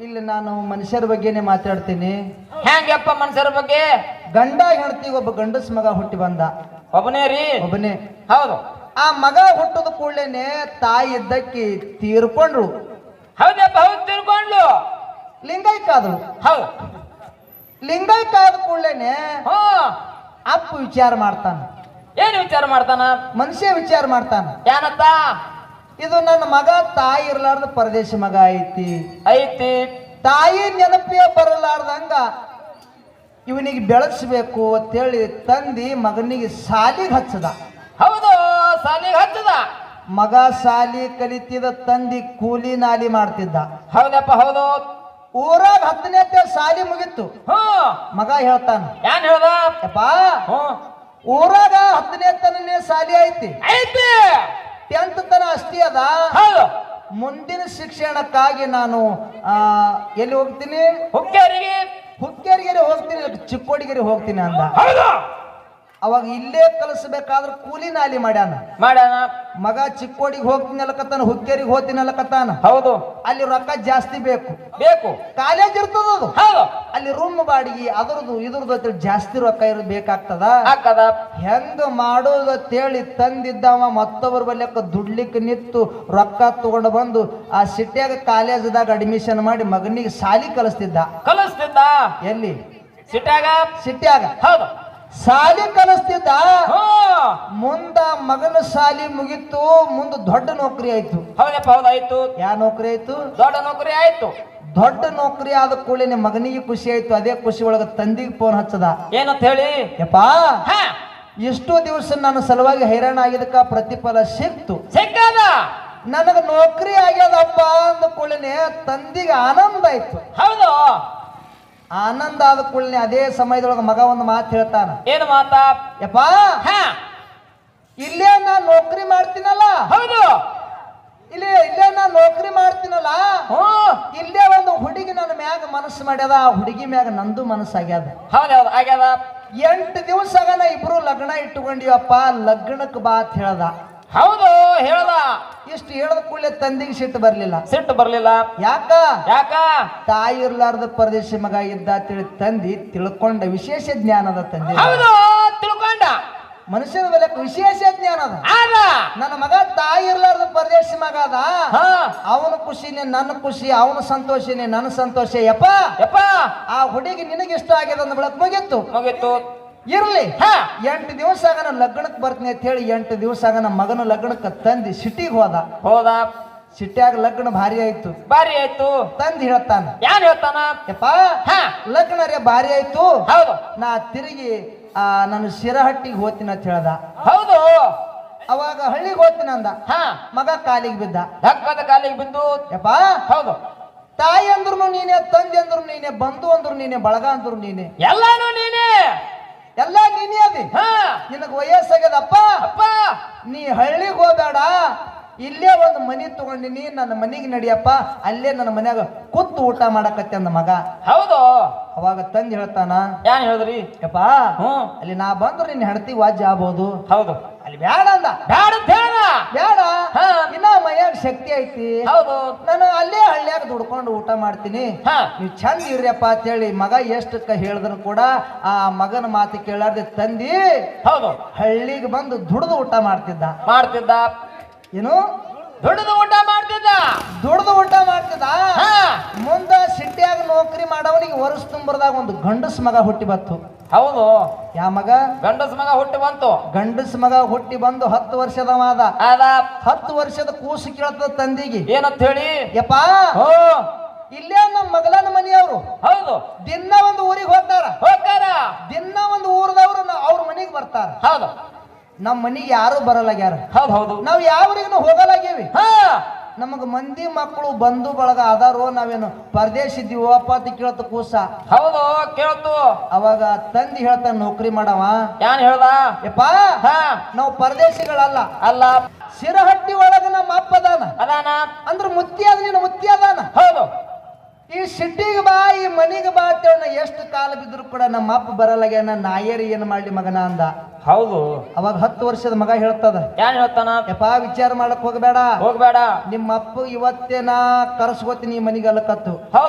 ಇಲ್ಲಿ ನಾನು ಮನುಷ್ಯರ ಬಗ್ಗೆನೇ ಮಾತಾಡ್ತೀನಿ. ಹೆಂಗಪ್ಪ ಮನುಷ್ಯರ ಬಗ್ಗೆ? ಗಂಡ ಹೆಂಡತಿ ಒಬ್ಬ ಗಂಡಸ್ ಮಗ ಹುಟ್ಟಿ ಬಂದ. ಒಬ್ಬನೇ ರೀ? ಒಬ್ಬನೇ. ಹೌದು. ಆ ಮಗ ಹುಟ್ಟದ ಕೂಡಲೇನೆ ತಾಯಿ ಇದ್ದಕ್ಕಿ ತೀರ್ಕೊಂಡ್ರು ಹೌದಪ್ಪ ಹೌದು ತೀರ್ಕೊಂಡ್ಲು ಲಿಂಗೈಕಾದ್ರು ಹೌದು. ಲಿಂಗೈಕಾದ ಕೂಡಲೇನೆ ಅಪ್ಪ ವಿಚಾರ ಮಾಡ್ತಾನ. ಏನು ವಿಚಾರ ಮಾಡ್ತಾನ? ಮನುಷ್ಯ ವಿಚಾರ ಮಾಡ್ತಾನ. ಏನತ್ತ ಇದು ನನ್ನ ಮಗ ತಾಯಿ ಇರ್ಲಾರ್ದ ಪರದೇಶ ಮಗ ಐತಿ. ಐತಿ. ತಾಯಿ ನೆನಪೇ ಬರಲಾರ್ದಂಗ ಇವನಿಗೆ ಬೆಳೆಸ್ಬೇಕು ಅಂತೇಳಿ ತಂದಿ ಮಗನಿಗೆ ಸಾಲಿಗೆ ಹಚ್ಚದ. ಹೌದು ಸಾಲಿಗೆ ಹಚ್ಚದ. ಮಗ ಸಾಲಿ ಕಲಿತಿದ ತಂದಿ ಕೂಲಿ ನಾಲಿ ಮಾಡ್ತಿದ್ದ. ಹೌದಪ್ಪ ಹೌದು. ಊರಾಗ ಹತ್ತನೇ ಸಾಲಿ ಮುಗಿತ್ತು ಮಗ ಹೇಳ್ತಾನ ಏನ್ ಹೇಳ್ದಪ್ಪ ಊರಾಗ ಹತ್ತನೇ ತನನೇ ಸಾಲಿ ಐತಿ. ಐತಿ. ಟೆಂತ್ ತನ ಅಷ್ಟೇ ಅದ. ಹೌದು. ಮುಂದಿನ ಶಿಕ್ಷಣಕ್ಕಾಗಿ ನಾನು ಆ, ಎಲ್ಲಿ ಹೋಗ್ತೀನಿ? ಹುಕ್ಕೇರಿಗೆ ಹುಕ್ಕೇರಿಗೆ ಹೋಗ್ತೀನಿ ಚಿಕ್ಕೋಡಿಗೆರೆ ಹೋಗ್ತೀನಿ ಅಂತ ಹೌದು. ಅವಾಗ ಇಲ್ಲೇ ಕಲಿಸ್ಬೇಕಾದ್ರೆ ಕೂಲಿ ನಾಲಿ ಮಾಡ್ಯಾನ. ಮಾಡ್ಯಾನ? ಮಗ ಚಿಕ್ಕೋಡಿಗೆ ಹೋಗ್ತೀನಿ ಹುಕ್ಕೇರಿಗೆ ಹೋಗ್ತೀನಿ ಹೌದು. ಅಲ್ಲಿ ರೊಕ್ಕ ಜಾಸ್ತಿ ಬೇಕು. ಬೇಕು. ಕಾಲೇಜ್ ಇರ್ತದ ಅದು. ಅಲ್ಲಿ ರೂಮ್ ಬಾಡಿಗೆ ಅದ್ರದ್ದು ಇದ್ರದ್ದು ಅಂತೇಳಿ ಜಾಸ್ತಿ ರೊಕ್ಕ ಇರೋದು ಬೇಕಾಗ್ತದ? ಹೆಂಗ ಮಾಡೋದು ಅಂತೇಳಿ ತಂದಿದ್ದವ ಮತ್ತೊಬ್ಬರ ಬಲ್ಯಕ್ಕ ದುಡ್ಲಿಕ್ಕೆ ನಿಂತು ರೊಕ್ಕ ತಗೊಂಡು ಬಂದು ಆ ಸಿಟ್ಯಾಗ ಕಾಲೇಜ್ದಾಗ ಅಡ್ಮಿಷನ್ ಮಾಡಿ ಮಗನಿಗೆ ಸಾಲಿ ಕಲಿಸ್ತಿದ್ದ. ಕಲಿಸ್ತಿದ್ದ? ಎಲ್ಲಿ? ಸಿಟ್ಯಾಗ? ಸಿಟ್ಯಾಗ. ಹೌದು. ಸಾಲಿ ಕಲಿಸ್ತಿದ್ದ? ಮುಂದ ಮಗನ ಸಾಲಿ ಮುಗಿತು ಮುಂದ ದೊಡ್ಡ ನೌಕರಿ ಆಯ್ತು. ಹೌದಪ್ಪ ಹೌದು ಆಯ್ತು ಯಾವ ನೌಕರಿ ಆಯ್ತು? ದೊಡ್ಡ ನೌಕರಿ ಆಯ್ತು. ದೊಡ್ಡ ನೌಕರಿ ಆದ ಕೂಡಲೇ ಮಗನಿಗೆ ಖುಷಿ ಆಯ್ತು ಅದೇ ಖುಷಿ ಒಳಗ ತಂದಿಗೆ ಫೋನ್ ಹಚ್ಚದ. ಏನಂತ ಹೇಳಿ? ಯಪ್ಪಾ ಇಷ್ಟು ದಿವಸ ನನ್ನ ಸಲುವಾಗಿ ಹೈರಾಣ ಆಗಿದ್ದಕ್ಕ ಪ್ರತಿಫಲ ಸಿಕ್ತು. ಸಿಕ್ಕದ? ನನಗ ನೌಕರಿ ಆಗ್ಯದಪ್ಪ ಅಂದ ಕೂಡಲೇ ತಂದಿಗೆ ಆನಂದ ಆಯ್ತು. ಹೌದು. ಆನಂದ ಆದ ಕೂಡಲೇ ಅದೇ ಸಮಯದೊಳಗೆ ಮಗ ಒಂದು ಮಾತು ಹೇಳ್ತಾನ. ಏನು ಮಾತಾ? ಯಪ್ಪ ಹಾ. ಇಲ್ಲೇ ನಾ ನೌಕರಿ ಮಾಡ್ತೀನಲ್ಲ. ಹೌದು. ಇಲ್ಲಿ ಇಲ್ಲೇ ನಾ ನೌಕರಿ ಮಾಡ್ತೀನಲ್ಲ. ಇಲ್ಲೇ ಒಂದು ಹುಡುಗಿ ನನ್ನ ಮ್ಯಾಗ ಮನಸ್ಸು ಮಾಡ್ಯದ ಆ ಹುಡುಗಿ ಮ್ಯಾಗ ನಂದು ಮನಸ್ಸು ಆಗ್ಯದ. ಹೌದೌದು ಆಗ್ಯದ. ಎಂಟು ದಿವಸ ಇಬ್ರು ಲಗ್ನ ಇಟ್ಟುಕೊಂಡಿವಪ್ಪ ಲಗ್ನಕ್ಕೆ ಬಾ ಅಂತ ಹೇಳ್ದ. ಹೌದು. ಹೇಳ್ದ ಇಷ್ಟು ಹೇಳದ ಕೂಡಲೇ ತಂದಿಗೆ ಸಿಟ್ಟು ಬರ್ಲಿಲ್ಲ. ಸಿಟ್ಟು ಬರ್ಲಿಲ್ಲ. ಯಾಕ? ಯಾಕ? ತಾಯಿ ಇರ್ಲಾರ್ದ ಪರದೇಶಿ ಮಗ ಇದ್ದ ತಿಳಿ ತಂದಿ ತಿಳ್ಕೊಂಡ ವಿಶೇಷ ಜ್ಞಾನದ ತಂದೆ. ಹೌದು ತಿಳ್ಕೊಂಡ. ಮನುಷ್ಯನ ಮೇಲೆ ವಿಶೇಷ ಜ್ಞಾನ ಅದ. ನನ್ನ ಮಗ ತಾಯಿ ಇರ್ಲಾರ್ದ ಪರದೇಶಿ ಮಗ ಅದ. ಹಾ. ಅವನ ಖುಷಿನೇ ನನ್ನ ಖುಷಿ ಅವನ ಸಂತೋಷನೇ ನನ್ನ ಸಂತೋಷ. ಯಪ್ಪ? ಯಪ್ಪ? ಆ ಹುಡುಗಿ ನಿನಗೆ ಇಷ್ಟ ಆಗ್ಯದ ಅಂದ ಬೆಳಕ್ ಮುಗಿತ್ತು. ಮುಗೀತು ಇರ್ಲಿ. ಹಾ. ಎಂಟು ದಿವಸ ಆಗ ನಾನು ಲಗ್ನಕ್ಕೆ ಬರ್ತೀನಿ ಅಂತ ಹೇಳಿ ಎಂಟು ದಿವಸ ಆಗ ನಮ್ಮ ಮಗನ ಲಗ್ನಕ್ಕೆ ತಂದು ಸಿಟಿಗೆ ಹೋದ. ಹೋದ. ಸಿಟ್ಯಾಗ ಲಗ್ನ ಭಾರಿ ಆಯ್ತು. ಭಾರಿ ಆಯ್ತು. ತಂದ್ ಹೇಳ್ತಾನ. ಯಾನ್ ಹೇಳ್ತಾನ? ಯಪ್ಪ ಹಾ. ಲಗ್ನ ರೇ ಭಾರಿ ಆಯ್ತು. ಹೌದು. ನಾ ತಿರುಗಿ ಆ ನಾನು ಶಿರಹಟ್ಟಿಗೆ ಹೋಗ್ತೀನಿ ಅಂತ ಹೇಳ್ದ. ಹೌದು. ಅವಾಗ ಹಳ್ಳಿಗೆ ಹೋಗ್ತೀನಿ ಅಂದ. ಹಾ. ಮಗ ಕಾಲಿಗೆ ಬಿದ್ದ. ಧಕ್ಕದ ಕಾಲಿಗೆ ಬಿದ್ದು. ಯಪ್ಪ. ಹೌದು. ತಾಯಿ ಅಂದ್ರು ನೀನೆ ತಂದೆ ಅಂದ್ರು ನೀನೆ ಬಂಧು ಅಂದ್ರು ನೀನೆ ಬಳಗ ಅಂದ್ರು ನೀನೆ. ಎಲ್ಲಾನು ನೀನೇ. ಎಲ್ಲ ನೀನೇ ಅದಿ. ಹಾ. ನಿನಗೆ ವಯಸ್ಸಾಗ್ಯದಪ್ಪ? ಅಪ್ಪ. ನೀ ಹಳ್ಳಿಗೆ ಹೋಗ್ಬೇಡ. ಇಲ್ಲೇ ಒಂದು ಮನಿ ತಗೊಂಡಿನಿ ನನ್ನ ಮನೆಗೆ ನಡಿಯಪ್ಪ. ಅಲ್ಲೇ ನನ್ನ ಮನ್ಯಾಗ ಕುತ್ತು ಊಟ ಮಾಡಕತ್ತೆ ಅಂದ ಮಗ. ಹೌದು. ಅವಾಗ ತಂದು ಹೇಳ್ತಾನ ಯಾನ್ ಹೇಳಿದ್ರಿ? ಯಪ್ಪ ಹ್ಮ್. ಅಲ್ಲಿ ನಾ ಬಂದ್ರೆ ನಿನ್ನ ಹೆಂಡತಿ ವಾಜ್ಯ ಆಗ್ಬೋದು. ಹೌದು. ಅಲ್ಲಿ ಬ್ಯಾಡ ಅಂದ. ಬ್ಯಾಡ ಬೇಡ. ಇನ್ನ ಮೈಯಾಗ ಶಕ್ತಿ ಐತಿ. ಹೌದು. ನಾನು ಅಲ್ಲೇ ಹಳ್ಳಿಯಾಗ ದುಡ್ಕೊಂಡು ಊಟ ಮಾಡ್ತೀನಿ. ಹಾ. ನೀವು ಚಂದ ಇರ್ರಿಯಪ್ಪ ಅಂತೇಳಿ ಮಗ ಎಷ್ಟಕ್ಕ ಹೇಳಿದ್ರು ಕೂಡ ಆ ಮಗನ ಮಾತು ಕೇಳಾರ್ದೆ ತಂದಿ ಹೌದು. ಹಳ್ಳಿಗೆ ಬಂದು ದುಡ್ದು ಊಟ ಮಾಡ್ತಿದ್ದ. ಮಾಡ್ತಿದ್ದ. ಏನು? ದುಡ್ದು ಊಟ ಮಾಡ್ತಿದ್ದ. ದುಡ್ದು ಊಟ ಮಾಡ್ತಿದ್ದ? ಹಾ. ಮುಂದ ಸಿಟಿಯಾಗ ನೌಕರಿ ಮಾಡವನಿಗೆ ವರ್ಷ ತುಂಬರದಾಗ ಒಂದು ಗಂಡಸ್ ಮಗ ಹುಟ್ಟಿ ಬತ್ತು ಹೌದು. ಯಾ ಮಗ? ಗಂಡಸ ಮಗ ಹುಟ್ಟಿ ಬಂತು. ಗಂಡಸ ಮಗ ಹುಟ್ಟಿ ಬಂದು ಹತ್ತು ವರ್ಷದವಾದ. ಅದ ಹತ್ತು ವರ್ಷದ ಕೂಸು ಕೇಳ್ತದ ತಂದಿಗೆ. ಏನಂತ ಹೇಳಿ ಯಪ್ಪ ಹೋ. ಇಲ್ಲೇ ನಮ್ಮ ಮಗಲನ ಮನೆಯವರು. ಹೌದು. ದಿನ ಒಂದು ಊರಿಗೆ ಹೋಗ್ತಾರ. ಹೋಗ್ತಾರ. ದಿನ ಒಂದು ಊರದವ್ರು ಅವ್ರ ಮನೆಗೆ ಬರ್ತಾರ. ಹೌದು. ನಮ್ಮ ಮನೆಗೆ ಯಾರು ಬರಲಾಗ್ಯಾರ. ಹೌದು ಹೌದು. ನಾವು ಯಾವ್ರಿಗೂ ಹೋಗಲಾಗ್ಯವಿ. ಹಾ. ನಮಗ ಮಂದಿ ಮಕ್ಕಳು ಬಂಧು ಬಳಗ ಅದಾರೋ ನಾವೇನು ಪರದೇಶ ಇದ್ದೀವೋ ಅಪ್ಪಾತಿ ಅಂತ ಕೇಳತ್ತ ಕೂಸ? ಹೌದು ಕೇಳ್ತು. ಅವಾಗ ತಂದಿ ಹೇಳ್ತಾನ ನೌಕರಿ ಮಾಡವ. ಯಾನ್ ಹೇಳ್ದ? ಯಪ್ಪ ಹಾ. ನಾವು ಪರದೇಶಿಗಳಲ್ಲ. ಅಲ್ಲ. ಸಿರಹಟ್ಟಿ ಒಳಗ ನಮ್ಮ ಅಪ್ಪ ಅದಾನ. ಅದಾನ? ಅಂದ್ರ ಮುತ್ತಿ ಅದ ನೀನು ಮುತ್ತಿ ಅದಾನ. ಹೌದು. ಈ ಸಿಟ್ಟಿಗೆ ಬಾ ಈ ಮನಿಗೆ ಬಾ ಅಂತ ಎಷ್ಟು ಕಾಲ ಬಿದ್ರು ಕೂಡ ನಮ್ಮ ಅಪ್ಪ ಬರಲಾಗ್ಯಾನ ನಾಯರಿ ಏನ್ ಮಾಡ್ಲಿ ಮಗನ ಅಂದ. ಹೌದು. ಅವಾಗ ಹತ್ತು ವರ್ಷದ ಮಗ ಹೇಳ್ತದ ಯಾನ್ ಹೇಳ್ತಾನ? ಯಪ್ಪ ವಿಚಾರ ಮಾಡಕ್ ಹೋಗ್ಬೇಡ. ಹೋಗ್ಬೇಡ. ನಿಮ್ಮ ಅಪ್ಪ ಇವತ್ತೇ ನಾ ಕರ್ಸ್ಕೋತೀನಿ ಮನಿಗೆ ಅಲ್ಲಕತ್ತು ಹೌದು.